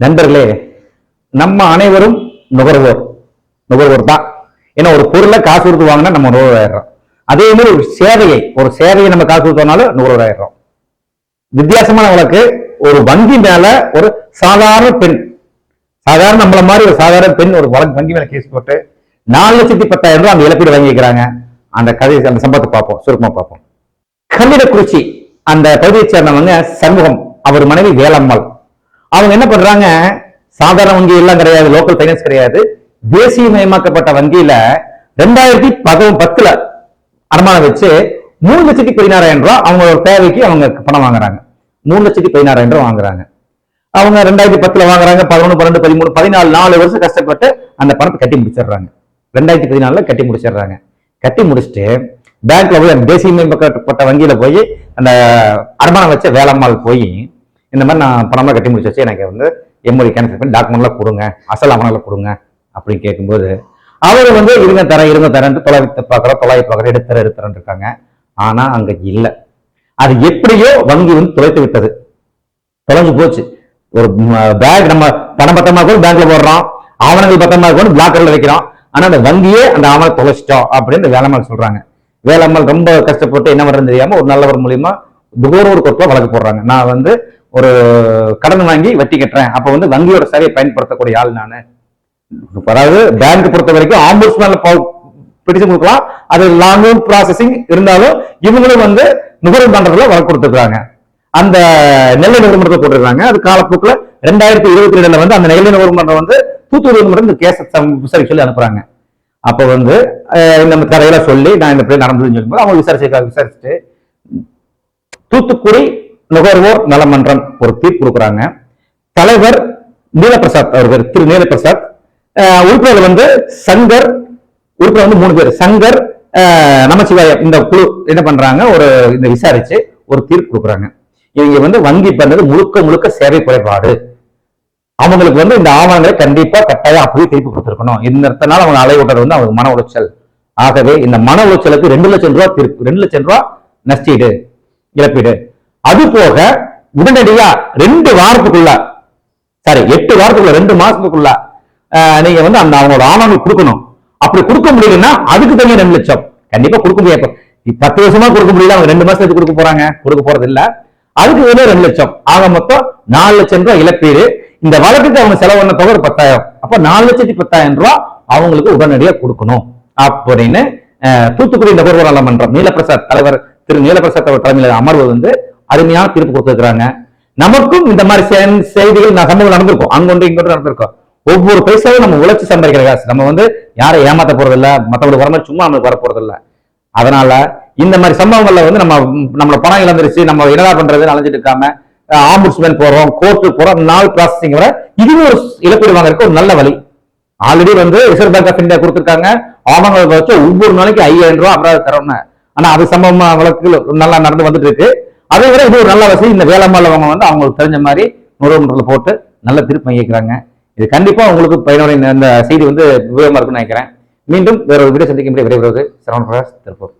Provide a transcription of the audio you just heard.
நண்பர்களே நம்ம அனைவரும் நுகர்வோர். நுகர்வோர் தான். ஏன்னா ஒரு பொருளை காசு கொடுத்து வாங்கினா நம்ம நுகர்வோர் அதே மாதிரி ஒரு சேவையை ஒரு சேவையை நம்ம காசு கொடுத்தோம்னாலும் நுகர்வோர் ஆயிடுறோம் வித்தியாசமான வழக்கு ஒரு வங்கி மேல ஒரு சாதாரண பெண் சாதாரண நம்மள மாதிரி ஒரு சாதாரண பெண் ஒரு வழக்கு வங்கி மேல கேஸ் போட்டு நாலு லட்சத்தி பத்தாயிரம் ரூபாய் அந்த இழப்பீடு வாங்கிக்கிறாங்க அந்த கதை அந்த சம்பவத்தை பார்ப்போம் சுருக்கமா பார்ப்போம். கல்லிடக்குறிச்சி அந்த பகுதியை சேர்ந்தவங்க சண்முகம் அவர் மனைவி வேலம்மாள். அவங்க என்ன பண்றாங்க? சாதாரண வங்கி எல்லாம் கிடையாது லோக்கல் ஃபைனான்ஸ் கிடையாது. தேசியமயமாக்கப்பட்ட வங்கியில ரெண்டாயிரத்தி பத பத்துல அடமானம் வச்சு மூணு லட்சத்தி பதினாறாயிரம் ரூபாய் அவங்களோட தேவைக்கு அவங்க பணம் வாங்குறாங்க. மூணு லட்சத்தி பதினாறாயிரம் ரூபாய் வாங்குறாங்க. அவங்க ரெண்டாயிரத்தி பத்துல வாங்குறாங்க பதினொன்று பன்னெண்டு பதிமூணு பதினாலு நாலு வருஷம் கஷ்டப்பட்டு அந்த பணத்தை கட்டி முடிச்சிடுறாங்க. ரெண்டாயிரத்தி பதினாலுல கட்டி முடிச்சிடுறாங்க. கட்டி முடிச்சுட்டு பேங்க்ல போய் தேசிய தேசியமயமாக்கப்பட்ட வங்கியில போய் அந்த அடமானம் வச்ச வேலம்மாள் போய் இந்த மாதிரி நான் பணமாக கட்டி முடிச்சு எனக்கு வந்து எம்ஒடி கேன்சல் பண்ணி டாக்குமெண்ட்லாம் கொடுங்க அசல் அமனெல்லாம் கொடுங்க அப்படின்னு கேட்கும்போது அவர் வந்து இருங்க தரேன் இருங்க தரேன்ட்டு தொள்ளாயிரத்தி பார்க்குறோம் தொலைவி பார்க்குறோம் எடுத்துறேன் எடுத்துறேன் இருக்காங்க. ஆனால் அங்கே இல்லை. அது எப்படியோ வங்கி வந்து தொலைத்து விட்டது. தொலைஞ்சு போச்சு. ஒரு பேக் நம்ம பணம் பத்திரமா கூட பேங்க்ல போடுறோம் ஆவணங்கள் பத்திரமா கூட பிளாக்கர்ல வைக்கிறோம் ஆனா அந்த வங்கியே அந்த ஆவணம் தொலைச்சிட்டோம் அப்படின்னு இந்த வேலம்மாள் சொல்றாங்க. வேலைமால் ரொம்ப கஷ்டப்பட்டு என்ன பண்றது தெரியாம ஒரு நல்லவர் மூலியமா நுகர்வோர் கோர்ட்ல வழக்கு போடுறாங்க. நான் வந்து ஒரு கடன் வாங்கி வட்டி கட்டுறேன். அப்ப வந்து வங்கியோட சேவையை பயன்படுத்தக்கூடிய ஆள் நானு. அதாவது பேங்க் பொறுத்த வரைக்கும் ஆம்புட்ஸ்மேன்ல பிடிச்சு கொடுக்கலாம். அது லாங் ப்ராசஸிங் இருந்தாலும் இவங்களும் வந்து நுகர்வு மன்றத்துல வர கொடுத்துருக்காங்க. அந்த நெல்லை நுகர்மன்றத்தில் போட்டிருக்காங்க. அது காலப்போக்கில் ரெண்டாயிரத்தி இருபத்தி ரெண்டுல வந்து அந்த நெல்லை நுகர்மன்றம் வந்து தூத்துக்குடி நுகர்மன்றம் இந்த கேஸ் விசாரிக்க சொல்லி அனுப்புறாங்க. அப்ப வந்து நம்ம கதையில சொல்லி நான் இந்த பிள்ளை நடந்ததுன்னு சொல்லும்போது அவங்க விசாரிச்சு விசாரிச்சுட்டு தூத்துக்குடி நுகர்வோர் நலமன்றம் ஒரு தீர்ப்பு கொடுக்குறாங்க. தலைவர் நீலபிரசாத் அவர்கள் திரு நீலபிரசாத் அஹ் உறுப்பினர் வந்து சங்கர் உறுப்பினர் வந்து மூணு பேர். சங்கர் அஹ் நமச்சிவாயம் இந்த குழு என்ன பண்றாங்க ஒரு இந்த விசாரிச்சு ஒரு தீர்ப்பு கொடுக்குறாங்க. இவங்க வந்து வங்கி பண்ணது முழுக்க முழுக்க சேவை குறைபாடு. அவங்களுக்கு வந்து இந்த ஆவணங்களை கண்டிப்பா கட்டாயம் அப்படியே திருப்பி கொடுத்துருக்கணும். இந்த அவங்க அலைவிட்டது வந்து அவங்களுக்கு மன உளைச்சல். ஆகவே இந்த மன உளைச்சலுக்கு ரெண்டு லட்சம் ரூபாய் தீர்ப்பு ரெண்டு லட்சம் ரூபாய் நஷ்டீடு இழப்பீடு. அது போக உடனடியா ரெண்டு வாரத்துக்குள்ள சாரி எட்டு வாரத்துக்குள்ள ரெண்டு மாசத்துக்குள்ள நீங்க வந்து அந்த அவங்களோட ஆவணங்கள் கொடுக்கணும். அப்படி கொடுக்க முடியலன்னா அதுக்கு தனியாக ரெண்டு லட்சம். கண்டிப்பா கொடுக்க முடியாது. பத்து வருஷமா கொடுக்க முடியல அவங்க ரெண்டு மாசத்துக்கு கொடுக்க போறாங்க. கொடுக்க போறது இல்ல. அதுக்கு வேணும் ரெண்டு லட்சம். ஆக மொத்தம் நாலு லட்சம் ரூபாய் இழப்பீடு. இந்த வழக்குக்கு அவங்க செலவு பண்ண தொகை ஒரு பத்தாயிரம். அப்ப நாலு லட்சத்தி பத்தாயிரம் ரூபாய் அவங்களுக்கு உடனடியா கொடுக்கணும். அப்படின்னு தூத்துக்குடி நுகர்வோர் நலமன்றம் நீலபிரசாத் தலைவர் திரு நீலபிரசாத் அவர் தலைமையில் அமர்வு வந்து அருமையான தீர்ப்பு கொடுத்துருக்குறாங்க. நமக்கும் இந்த மாதிரி செய்திகள் சம்பவம் நடந்திருக்கும். அங்கொன்று இங்கொன்று நடந்திருக்கும். ஒவ்வொரு பைசாவும் நம்ம உழைச்சி சம்பாதிக்கிற காசு. நம்ம வந்து யாரை ஏமாத்த போறதில்ல. மற்றவங்களுக்கு வர மாதிரி சும்மா நம்மளுக்கு வர போறது அதனால இந்த மாதிரி சம்பவங்கள்ல வந்து நம்ம நம்மள பணம் இழந்துருச்சு. நம்ம என்னடா பண்றது அலைஞ்சிட்டு இருக்காம ஆம்புட்ஸ்மேன் போறோம் கோர்ட்டு போறோம் நாலு ப்ராசஸிங் வர இதுவும் ஒரு இழப்பீடு வாங்குறதுக்கு ஒரு நல்ல வழி. ஆல்ரெடி வந்து ரிசர்வ் பேங்க் ஆஃப் இந்தியா கொடுத்துருக்காங்க. அவங்க வச்சு ஒவ்வொரு நாளைக்கு ஐயாயிரம் ரூபாய் அபராதம் தரோம்னு ஆனா அது சம்பவமா வழக்கு நல்லா நடந்து வந்துட்டு இருக்கு. அதை விட இது ஒரு நல்ல வசதி. இந்த வேளாண்மையில அவங்க வந்து அவங்களுக்கு தெரிஞ்ச மாதிரி நுகர்வுமன்றத்தில் போட்டு நல்ல திருப்பி வாங்கிக்கிறாங்க இது கண்டிப்பாக உங்களுக்கு பயனுடைய இந்த செய்தி வந்து உபயோகமாக இருக்கும்னு நினைக்கிறேன். மீண்டும் வேற ஒரு வீடியோ சந்திக்கும் விரைவுறது சரவண பிரகாஷ் திருப்பூர்.